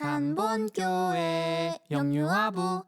산본교회 영유아부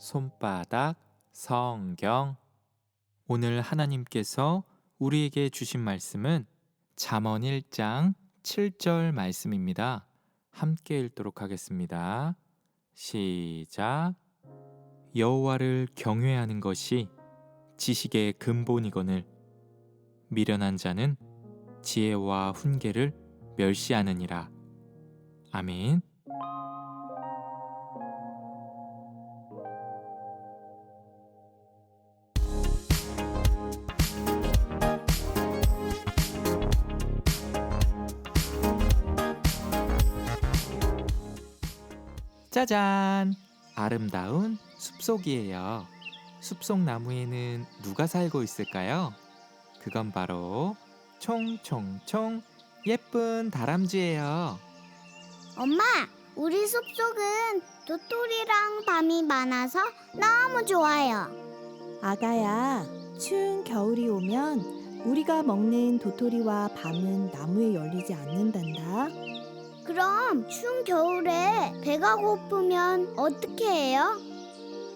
손바닥 성경 오늘 하나님께서 우리에게 주신 말씀은 잠언 1장 7절 말씀입니다. 함께 읽도록 하겠습니다. 시작 여호와를 경외하는 것이 지식의 근본이거늘 미련한 자는 지혜와 훈계를 멸시하느니라. 아멘. 짜잔! 아름다운 숲속이에요. 숲속 나무에는 누가 살고 있을까요? 그건 바로 총총총 예쁜 다람쥐예요. 엄마, 우리 숲속은 도토리랑 밤이 많아서 너무 좋아요. 아가야, 추운 겨울이 오면 우리가 먹는 도토리와 밤은 나무에 열리지 않는단다. 그럼 추운 겨울에 배가 고프면 어떻게 해요?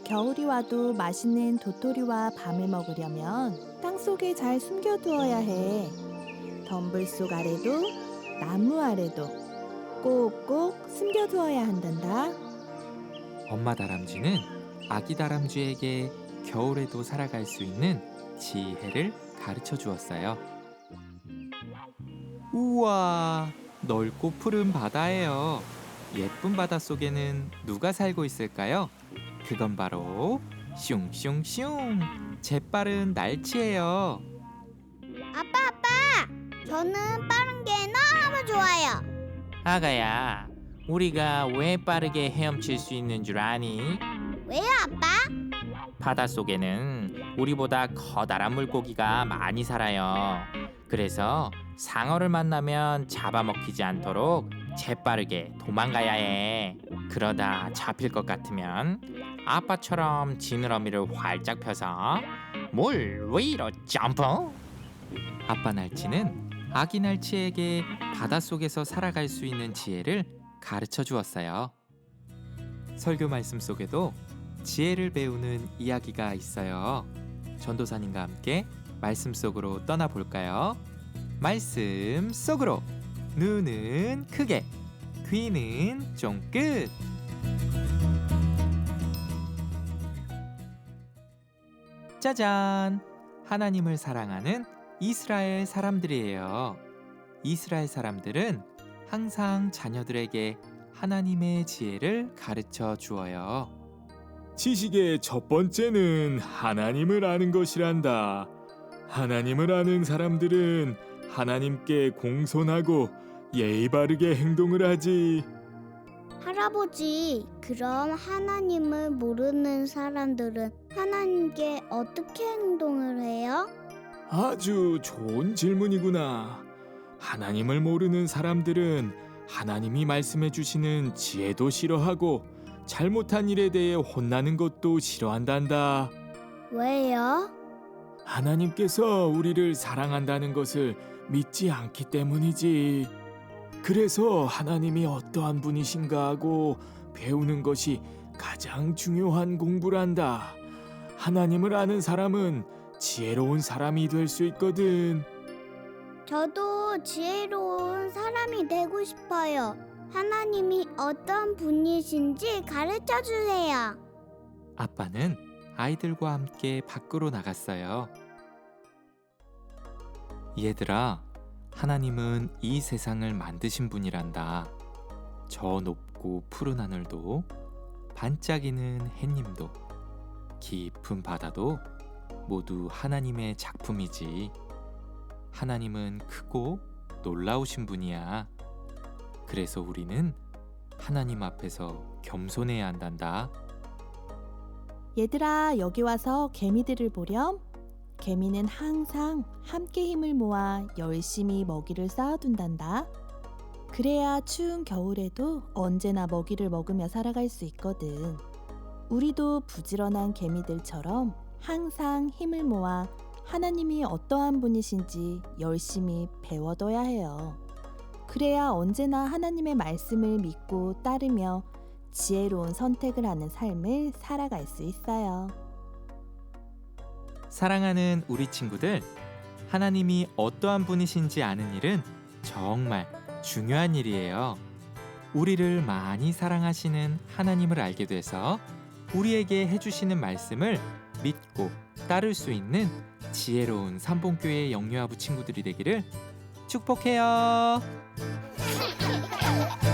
겨울이 와도 맛있는 도토리와 밤을 먹으려면 땅 속에 잘 숨겨두어야 해. 덤불 속 아래도 나무 아래도 꼭꼭 숨겨두어야 한단다. 엄마 다람쥐는 아기 다람쥐에게 겨울에도 살아갈 수 있는 지혜를 가르쳐 주었어요. 우와, 넓고 푸른 바다예요. 예쁜 바다 속에는 누가 살고 있을까요? 그건 바로 슝슝슝 재빠른 날치예요. 아빠, 아빠! 저는 빠른 게 너무 좋아요. 아가야 우리가 왜 빠르게 헤엄칠 수 있는 줄 아니? 왜요, 아빠? 바닷속에는 우리보다 커다란 물고기가 많이 살아요 그래서 상어를 만나면 잡아먹히지 않도록 재빠르게 도망가야 해 그러다 잡힐 것 같으면 아빠처럼 지느러미를 활짝 펴서 물 위로 점프 아빠 날치는 아기 날치에게 바닷속에서 살아갈 수 있는 지혜를 가르쳐 주었어요. 설교 말씀 속에도 지혜를 배우는 이야기가 있어요. 전도사님과 함께 말씀 속으로 떠나 볼까요? 말씀 속으로 눈은 크게 귀는 쫑긋 짜잔 하나님을 사랑하는 이스라엘 사람들이에요. 이스라엘 사람들은 항상 자녀들에게 하나님의 지혜를 가르쳐 주어요. 지식의 첫 번째는 하나님을 아는 것이란다. 하나님을 아는 사람들은 하나님께 공손하고 예의 바르게 행동을 하지. 할아버지, 그럼 하나님을 모르는 사람들은 하나님께 어떻게 행동을 해요? 아주 좋은 질문이구나. 하나님을 모르는 사람들은 하나님이 말씀해 주시는 지혜도 싫어하고 잘못한 일에 대해 혼나는 것도 싫어한단다. 왜요? 하나님께서 우리를 사랑한다는 것을 믿지 않기 때문이지. 그래서 하나님이 어떠한 분이신가 하고 배우는 것이 가장 중요한 공부란다. 하나님을 아는 사람은 지혜로운 사람이 될 수 있거든. 저도 지혜로운 사람이 되고 싶어요. 하나님이 어떤 분이신지 가르쳐 주세요. 아빠는 아이들과 함께 밖으로 나갔어요. 얘들아, 하나님은 이 세상을 만드신 분이란다. 저 높고 푸른 하늘도, 반짝이는 햇님도, 깊은 바다도 모두 하나님의 작품이지. 하나님은 크고 놀라우신 분이야. 그래서 우리는 하나님 앞에서 겸손해야 한단다. 얘들아, 여기 와서 개미들을 보렴. 개미는 항상 함께 힘을 모아 열심히 먹이를 쌓아둔단다. 그래야 추운 겨울에도 언제나 먹이를 먹으며 살아갈 수 있거든. 우리도 부지런한 개미들처럼 항상 힘을 모아 하나님이 어떠한 분이신지 열심히 배워둬야 해요. 그래야 언제나 하나님의 말씀을 믿고 따르며 지혜로운 선택을 하는 삶을 살아갈 수 있어요. 사랑하는 우리 친구들, 하나님이 어떠한 분이신지 아는 일은 정말 중요한 일이에요. 우리를 많이 사랑하시는 하나님을 알게 돼서 우리에게 해주시는 말씀을 믿고 따를 수 있는 지혜로운 삼봉교회 영유아부 친구들이 되기를 축복해요.